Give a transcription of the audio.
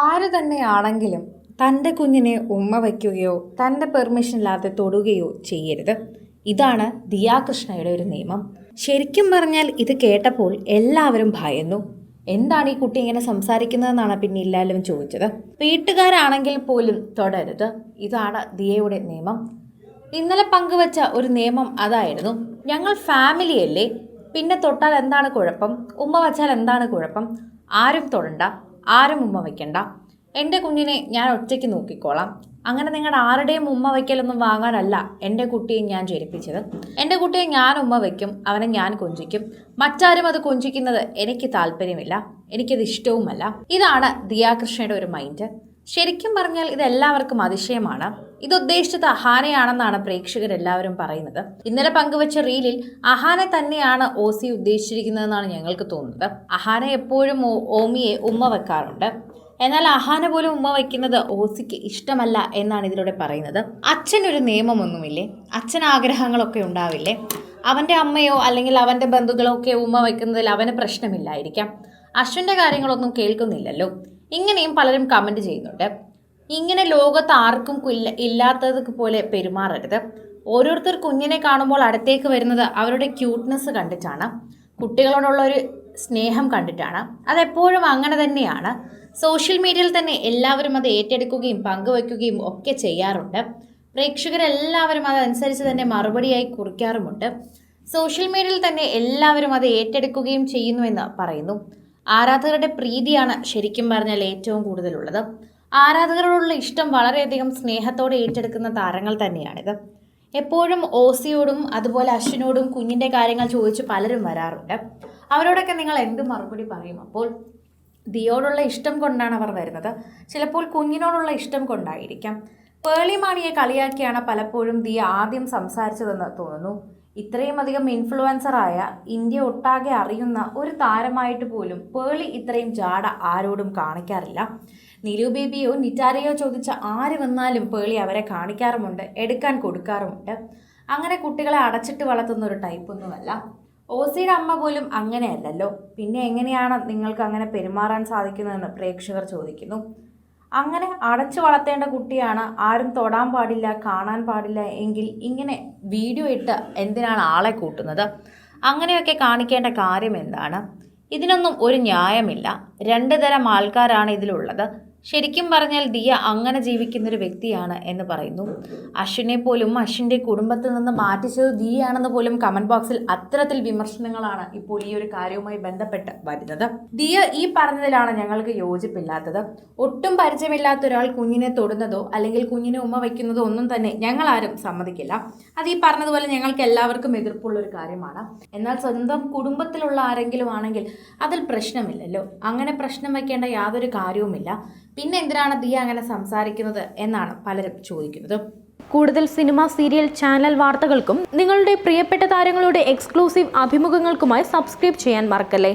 ആര് തന്നെയാണെങ്കിലും തന്റെ കുഞ്ഞിനെ ഉമ്മ വയ്ക്കുകയോ തന്റെ പെർമിഷൻ ഇല്ലാതെ തൊടുകയോ ചെയ്യരുത്. ഇതാണ് ദിയാകൃഷ്ണയുടെ ഒരു നിയമം. ശരിക്കും പറഞ്ഞാൽ ഇത് കേട്ടപ്പോൾ എല്ലാവരും ഭയന്നു. എന്താണ് ഈ കുട്ടി ഇങ്ങനെ സംസാരിക്കുന്നതെന്നാണ് പിന്നെ എല്ലാവരും ചോദിച്ചത്. വീട്ടുകാരാണെങ്കിൽ പോലും തൊടരുത്. ഇതാണ് ദിയയുടെ നിയമം. ഇന്നലെ പങ്കുവച്ച ഒരു നിയമം അതായിരുന്നു. ഞങ്ങൾ ഫാമിലിയല്ലേ പിന്നെ തൊട്ടാൽ എന്താണ് കുഴപ്പം? ഉമ്മ വച്ചാൽ എന്താണ് കുഴപ്പം? ആരും തൊടണ്ട. ആരും ഉമ്മ വയ്ക്കണ്ട. എന്റെ കുഞ്ഞിനെ ഞാൻ ഒറ്റയ്ക്ക് നോക്കിക്കോളാം. അങ്ങനെ നിങ്ങളുടെ ആരുടെയും ഉമ്മ വയ്ക്കലൊന്നും വാങ്ങാനല്ല എന്റെ കുട്ടിയെ ഞാൻ ജനിപ്പിച്ചത്. എന്റെ കുട്ടിയെ ഞാൻ ഉമ്മ വയ്ക്കും അവനെ ഞാൻ കൊഞ്ചിക്കും. മറ്റാരും അത് കൊഞ്ചിക്കുന്നത് എനിക്ക് താല്പര്യമില്ല എനിക്കത് ഇഷ്ടവുമല്ല. ഇതാണ് ദിയാകൃഷ്ണയുടെ ഒരു മൈൻഡ്. ശരിക്കും പറഞ്ഞാൽ ഇത് എല്ലാവർക്കും അതിശയമാണ്. ഇത് ഉദ്ദേശിച്ചത് അഹാനയാണെന്നാണ് പ്രേക്ഷകരെല്ലാവരും പറയുന്നത്. ഇന്നലെ പങ്കുവച്ച റീലിൽ അഹാന തന്നെയാണ് ഓസി ഉദ്ദേശിച്ചിരിക്കുന്നതെന്നാണ് ഞങ്ങൾക്ക് തോന്നുന്നത്. അഹാന എപ്പോഴും ഓമിയെ ഉമ്മ വെക്കാറുണ്ട്. എന്നാൽ അഹാന പോലും ഉമ്മ വയ്ക്കുന്നത് ഓസിക്ക് ഇഷ്ടമല്ല എന്നാണ് ഇതിലൂടെ പറയുന്നത്. അച്ഛനൊരു നിയമമൊന്നുമില്ലേ? അച്ഛൻ ആഗ്രഹങ്ങളൊക്കെ ഉണ്ടാവില്ലേ? അവന്റെ അമ്മയോ അല്ലെങ്കിൽ അവന്റെ ബന്ധുക്കളോ ഒക്കെ ഉമ്മ വയ്ക്കുന്നതിൽ അവന് പ്രശ്നമില്ലായിരിക്കാം. അശ്വിന്റെ കാര്യങ്ങളൊന്നും കേൾക്കുന്നില്ലല്ലോ. ഇങ്ങനെയും പലരും കമന്റ് ചെയ്യുന്നുണ്ട്. ഇങ്ങനെ ലോകത്ത് ആർക്കും ഇല്ല ഇല്ലാത്തത് പോലെ പെരുമാറരുത്. ഓരോരുത്തർ കുഞ്ഞിനെ കാണുമ്പോൾ അടുത്തേക്ക് വരുന്നത് അവരുടെ ക്യൂട്ട്നെസ് കണ്ടിട്ടാണ്. കുട്ടികളോടുള്ള ഒരു സ്നേഹം കണ്ടിട്ടാണ്. അതെപ്പോഴും അങ്ങനെ തന്നെയാണ്. സോഷ്യൽ മീഡിയയിൽ തന്നെ എല്ലാവരും അത് ഏറ്റെടുക്കുകയും പങ്കുവയ്ക്കുകയും ഒക്കെ ചെയ്യാറുണ്ട്. പ്രേക്ഷകരെല്ലാവരും അതനുസരിച്ച് തന്നെ മറുപടിയായി കുറിക്കാറുമുണ്ട്. സോഷ്യൽ മീഡിയയിൽ തന്നെ എല്ലാവരും അത് ഏറ്റെടുക്കുകയും ചെയ്യുന്നുവെന്ന് പറയുന്നു. ആരാധകരുടെ പ്രീതിയാണ് ശരിക്കും പറഞ്ഞാൽ ഏറ്റവും കൂടുതലുള്ളത്. ആരാധകരോടുള്ള ഇഷ്ടം വളരെയധികം സ്നേഹത്തോടെ ഏറ്റെടുക്കുന്ന താരങ്ങൾ തന്നെയാണിത്. എപ്പോഴും ഓസിയോടും അതുപോലെ അശ്വിനോടും കുഞ്ഞിന്റെ കാര്യങ്ങൾ ചോദിച്ച് പലരും വരാറുണ്ട്. അവരോടൊക്കെ നിങ്ങൾ എന്ത് മറുപടി പറയും? അപ്പോൾ ദിയോടുള്ള ഇഷ്ടം കൊണ്ടാണ് അവർ വരുന്നത്. ചിലപ്പോൾ കുഞ്ഞിനോടുള്ള ഇഷ്ടം കൊണ്ടായിരിക്കാം. പേളിമാണിയെ കളിയാക്കിയാണ് പലപ്പോഴും ദിയ ആദ്യം സംസാരിച്ചതെന്ന് തോന്നുന്നു. ഇത്രയും അധികം ഇൻഫ്ലുവൻസറായ ഇന്ത്യ ഒട്ടാകെ അറിയുന്ന ഒരു താരമായിട്ട് പോലും പേളി ഇത്രയും ജാട ആരോടും കാണിക്കാറില്ല. നിരു ബേബിയോ നിറ്റാരയോ ചോദിച്ച ആര് വന്നാലും പേളി അവരെ കാണിക്കാറുമുണ്ട് എടുക്കാൻ കൊടുക്കാറുമുണ്ട്. അങ്ങനെ കുട്ടികളെ അടച്ചിട്ട് വളർത്തുന്ന ഒരു ടൈപ്പൊന്നുമല്ല ഓസിയുടെ അമ്മ പോലും അങ്ങനെയല്ലല്ലോ. പിന്നെ എങ്ങനെയാണ് നിങ്ങൾക്ക് അങ്ങനെ പെരുമാറാൻ സാധിക്കുന്നതെന്ന് പ്രേക്ഷകർ ചോദിക്കുന്നു. അങ്ങനെ അടച്ചു വളർത്തേണ്ട കുട്ടിയാണ് ആരും തൊടാൻ പാടില്ല കാണാൻ പാടില്ല എങ്കിൽ ഇങ്ങനെ വീഡിയോ ഇട്ട് എന്തിനാണ് ആളെ കൂട്ടുന്നത്? അങ്ങനെയൊക്കെ കാണിക്കേണ്ട കാര്യം എന്താണ്? ഇതിനൊന്നും ഒരു ന്യായമില്ല. രണ്ട് തരം ആൾക്കാരാണ് ഇതിലുള്ളത്. ശരിക്കും പറഞ്ഞാൽ ദിയ അങ്ങനെ ജീവിക്കുന്ന ഒരു വ്യക്തിയാണ് എന്ന് പറയുന്നു. അശ്വിനെ പോലും അശ്വിന്റെ കുടുംബത്തിൽ നിന്ന് മാറ്റിച്ചത് ദിയയാണെന്ന് പോലും കമന്റ് ബോക്സിൽ അത്തരത്തിൽ വിമർശനങ്ങളാണ് ഇപ്പോൾ ഈ ഒരു കാര്യവുമായി ബന്ധപ്പെട്ട് വരുന്നത്. ദിയ ഈ പറഞ്ഞതിലാണ് ഞങ്ങൾക്ക് യോജിപ്പില്ലാത്തത്. ഒട്ടും പരിചയമില്ലാത്ത ഒരാൾ കുഞ്ഞിനെ തൊടുന്നതോ അല്ലെങ്കിൽ കുഞ്ഞിനെ ഉമ്മ വയ്ക്കുന്നതോ ഒന്നും തന്നെ ഞങ്ങൾ ആരും സമ്മതിക്കില്ല. അത് ഈ പറഞ്ഞതുപോലെ ഞങ്ങൾക്ക് എല്ലാവർക്കും എതിർപ്പുള്ള ഒരു കാര്യമാണ്. എന്നാൽ സ്വന്തം കുടുംബത്തിലുള്ള ആരെങ്കിലും ആണെങ്കിൽ അതിൽ പ്രശ്നമില്ലല്ലോ. അങ്ങനെ പ്രശ്നം വയ്ക്കേണ്ട യാതൊരു കാര്യവുമില്ല. പിന്നെ എന്തിനാണ് ദിയ അങ്ങനെ സംസാരിക്കുന്നത് എന്നാണ് പലരും ചോദിക്കുന്നത്. കൂടുതൽ സിനിമ സീരിയൽ ചാനൽ വാർത്തകൾക്കും നിങ്ങളുടെ പ്രിയപ്പെട്ട താരങ്ങളുടെ എക്സ്ക്ലൂസീവ് അഭിമുഖങ്ങൾക്കുമായി സബ്സ്ക്രൈബ് ചെയ്യാൻ മറക്കല്ലേ?